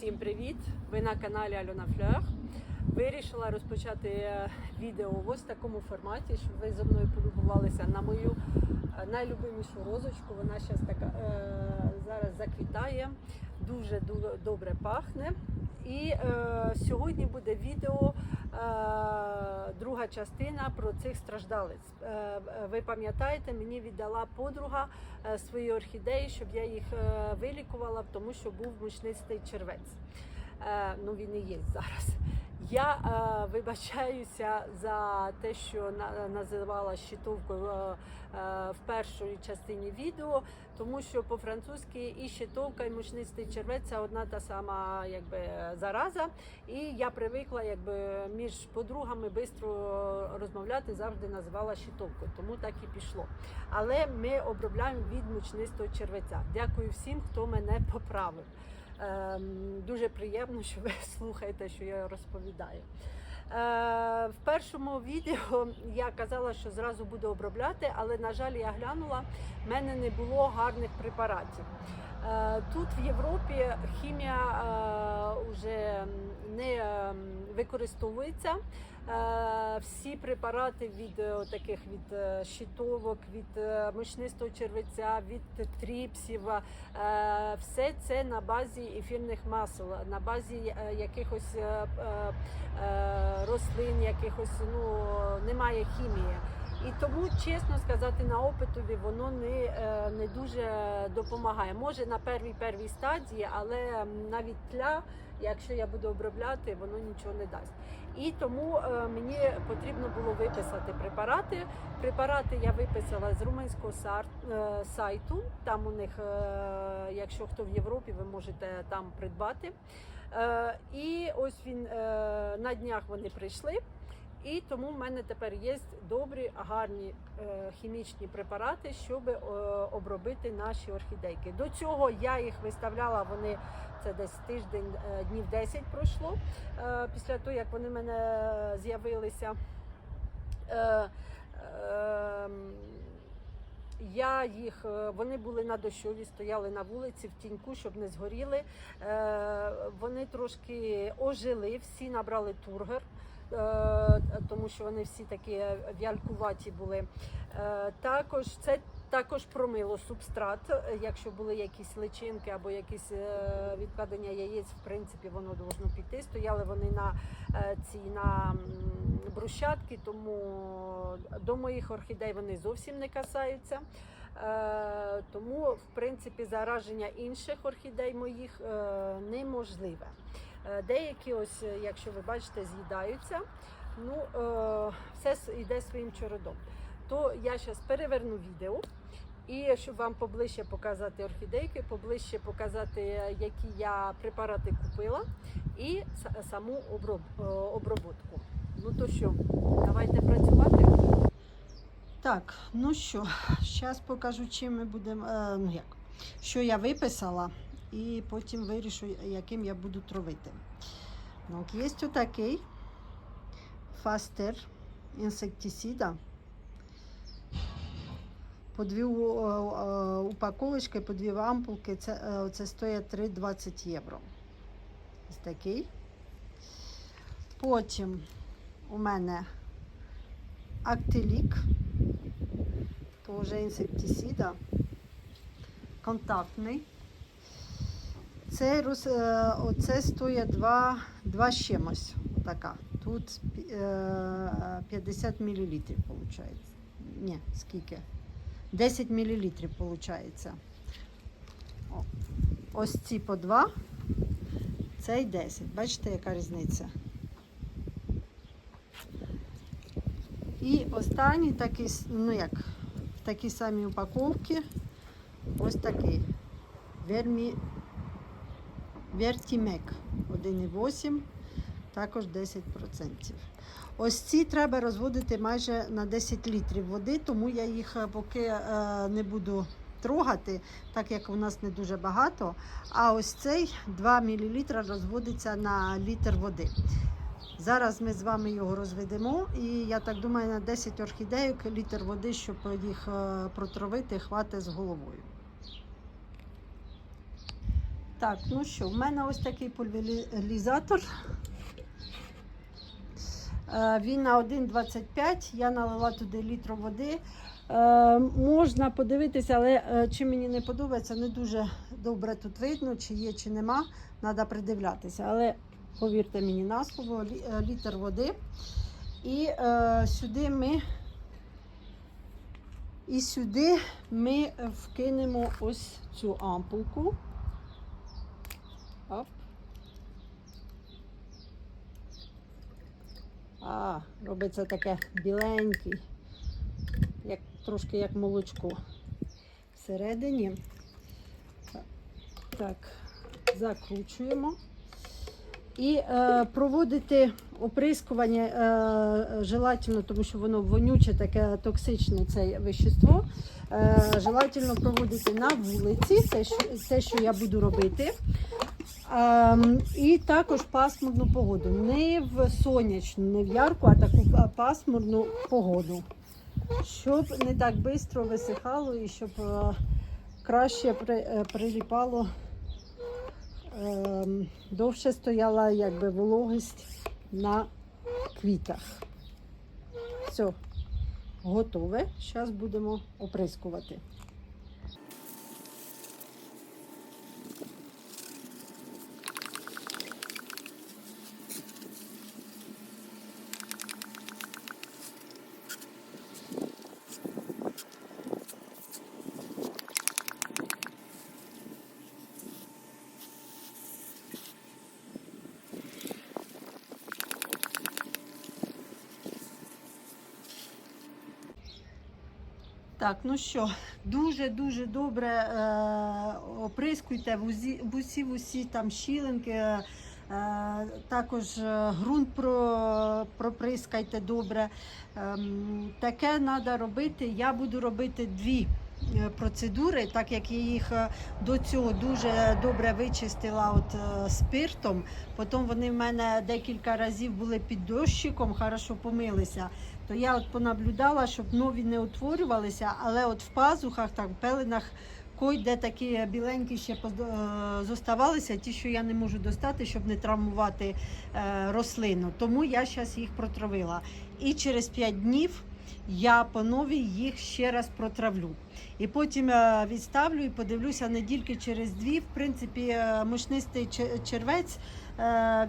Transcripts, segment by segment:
Всім привіт! Ви на каналі Альона Флер. Вирішила розпочати е, відео в ось такому форматі, щоб ви зі мною полюбувалися на мою е, найлюбимішу розочку. Вона зараз така е, зараз заквітає, дуже добре пахне. І сьогодні буде відео, друга частина про цих страждалець. Е, е, ви пам'ятаєте, мені віддала подруга е, свої орхідеї, щоб я їх вилікувала, тому що був мучнистий червець. Ну він і є зараз. Я е, вибачаюся за те, що на, називала щитовкою е, е, в першій частині відео, тому що по-французьки і щитовка, і мучнистий червець це одна та сама якби, зараза. І я привикла якби, між подругами швидко розмовляти, завжди називала щитовкою, тому так і пішло. Але ми обробляємо від мучнистого червеця. Дякую всім, хто мене поправив. Ем, Дуже приємно, що ви слухаєте, що я розповідаю. Е, В першому відео я казала, що зразу буду обробляти, але, на жаль, я глянула, в мене не було гарних препаратів. Е, Тут в Європі хімія вже не ем, використовується. Е, Всі препарати від е, таких від е, щитовок, від мучнистого червеця, від тріпсів, все це на базі ефірних масел, на базі якихось рослин, якихось ну немає хімії. І тому, чесно сказати, на опитові воно не, не дуже допомагає. Може на первій первій стадії, але навіть тля, якщо я буду обробляти, воно нічого не дасть. І тому е, мені потрібно було виписати препарати. Препарати я виписала з румунського е, сайту. Там у них, е, якщо хто в Європі, ви можете там придбати. І ось він на днях вони прийшли. І тому в мене тепер є добрі, гарні е, хімічні препарати, щоб е, обробити наші орхідейки. До цього я їх виставляла. Вони це десь тиждень, е, днів 10 пройшло після того, як вони в мене з'явилися. Ем, я їх, вони були на дощові, стояли на вулиці в тіньку, щоб не згоріли. Вони трошки ожили, всі набрали тургер, тому що вони всі такі в'ялькуваті були. Е, Також це також промило субстрат. Е, Якщо були якісь личинки або якісь е, відкладення яєць, в принципі, воно должно піти. Стояли вони на е, ці на брусчатки, тому до моїх орхідей вони зовсім не касаються. Е, Тому, в принципі, зараження інших орхідей моїх е, неможливе. Е, Деякі, ось, е, якщо ви бачите, з'їдаються. Ну, е, все йде своїм чередом. То я зараз переверну відео. І щоб вам поближче показати орхідейки, поближче показати, які я препарати купила, і саму оброб, оброботку. Ну то що, давайте працювати. Так, ну що, зараз покажу, чим ми будемо. Ну як, що я виписала, і потім вирішу, яким я буду травити. Ну, є отакий фастер інсектицида. По дві упаковочки, по дві ампулки, це, е, це стоїть 3,20 євро. Ось такий. Потім у мене актилік, теж інсектицида, контактний. Це, роз- е, оце стоїть 2, 2 з чимось. Така. Тут е, 50 мл виходить. Ні, скільки? 10 мл виходить. Ось ці по 2, цей 10. Бачите, яка різниця? І останній такий, ну як, в такій самій упаковці, ось такий. Вермі, Вертімек 1,8, також 10%. Ось ці треба розводити майже на 10 літрів води, тому я їх е, поки е, не буду трогати, так як у нас не дуже багато. А ось цей 2 мл розводиться на літр води. Зараз ми з вами його розведемо, і я так думаю, на 10 орхідейок літр води, щоб їх е, протравити, хватить з головою. Так, ну що, в мене ось такий пульверізатор. Е, Він на 1,25. Я налила туди літр води. Е, можна подивитися, але е, чи мені не подобається, не дуже добре тут видно, чи є, чи нема. Треба придивлятися. Але повірте мені на слово, літр води. І сюди ми. І сюди ми вкинемо ось цю ампулку. Оп. А, робиться таке біленький, як, трошки як молочко всередині. Так, закручуємо. І е, проводити оприскування е, желательно, тому що воно вонюче, таке токсичне це вещество. Е, желательно проводити на вулиці, те, що, те, що я буду робити. Ем, і також пасмурну погоду. Не в сонячну, не в ярку, а таку пасмурну погоду. Щоб не так швидко висихало і щоб е, краще е, приліпало, ем, довше стояла якби, вологість на квітах. Все, готове. Зараз будемо оприскувати. Так, ну що, дуже-дуже добре е, оприскуйте в усі, в усі, там щілинки. Е, також е, ґрунт про, проприскайте добре. Ем, таке треба робити. Я буду робити дві е, процедури, так як я їх е, до цього дуже добре вичистила от, е, спиртом. Потім вони в мене декілька разів були під дощиком, хорошо помилися то я от понаблюдала, щоб нові не утворювалися, але от в пазухах, так, в пеленах койде такі біленькі ще е, зоставалися, ті, що я не можу достати, щоб не травмувати е, рослину. Тому я зараз їх протравила. І через 5 днів я по новій їх ще раз протравлю. І потім е, відставлю і подивлюся недільки через дві. В принципі, мучнистий че- червець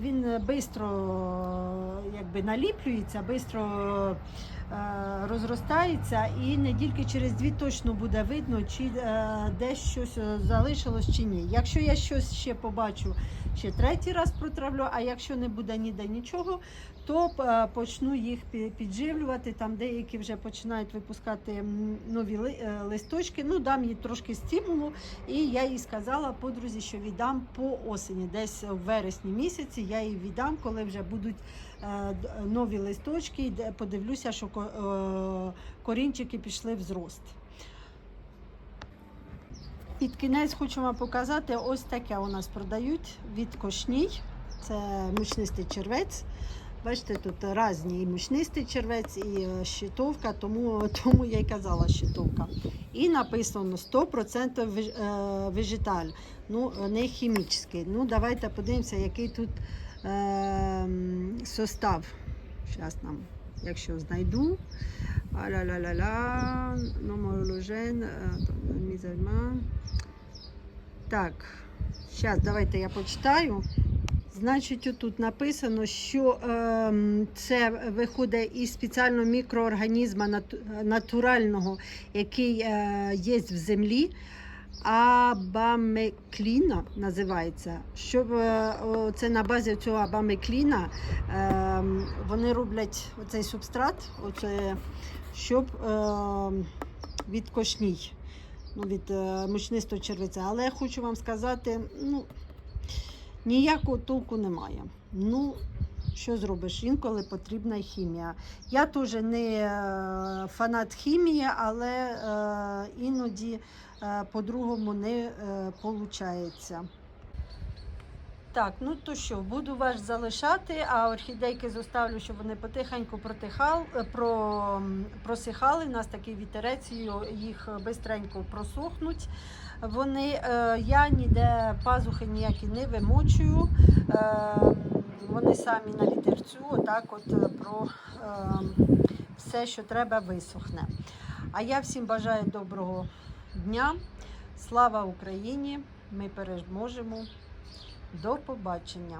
він швидко якби наліплюється, швидко розростається, і недільки через дві точно буде видно, чи е, десь щось е, залишилось чи ні. Якщо я щось ще побачу, ще третій раз протравлю, а якщо не буде ніде нічого, то е, почну їх підживлювати. Там деякі вже починають випускати нові е, листочки. Ну, дам їй трошки стимулу. І я їй сказала подрузі, що віддам по осені. Десь в вересні місяці я її віддам, коли вже будуть е, нові листочки. Подивлюся, що е, корінчики пішли в зрост. Під кінець хочу вам показати, ось таке у нас продають від кошній. Це мучнистий червець. Бачите, тут різні і мучнистий червець, і е, щитовка, тому, тому я й казала щитовка. І написано 100% веж- е, вежиталь, ну не хімічний. Ну, давайте подивимося, який тут е, состав. Зараз нам, якщо знайду. А-ля-ля-ля-ля, номерологен, мізельман. Так, зараз давайте я почитаю. Значить, отут написано, що ем, це виходить із спеціального мікроорганізму натурального, який е, є в землі. Абамекліна називається. Щоб е, це на базі цього абамекліна ем, вони роблять оцей субстрат, оце, щоб ем, від кошній, ну, від е, мучнистого червеця. Але я хочу вам сказати, ну, ніякого толку немає. Ну, що зробиш? Інколи потрібна хімія. Я теж не е, фанат хімії, але е, іноді е, по-другому не виходить. Так, ну то що, буду вас залишати, а орхідейки зоставлю, щоб вони потихеньку протихали, про, просихали. У нас такий вітерець, їх бистренько просохнуть. Вони, е, я ніде пазухи ніякі не вимочую. Е, вони самі на вітерцю, отак от е, про все, що треба, висохне. А я всім бажаю доброго дня. Слава Україні! Ми переможемо. До побачення!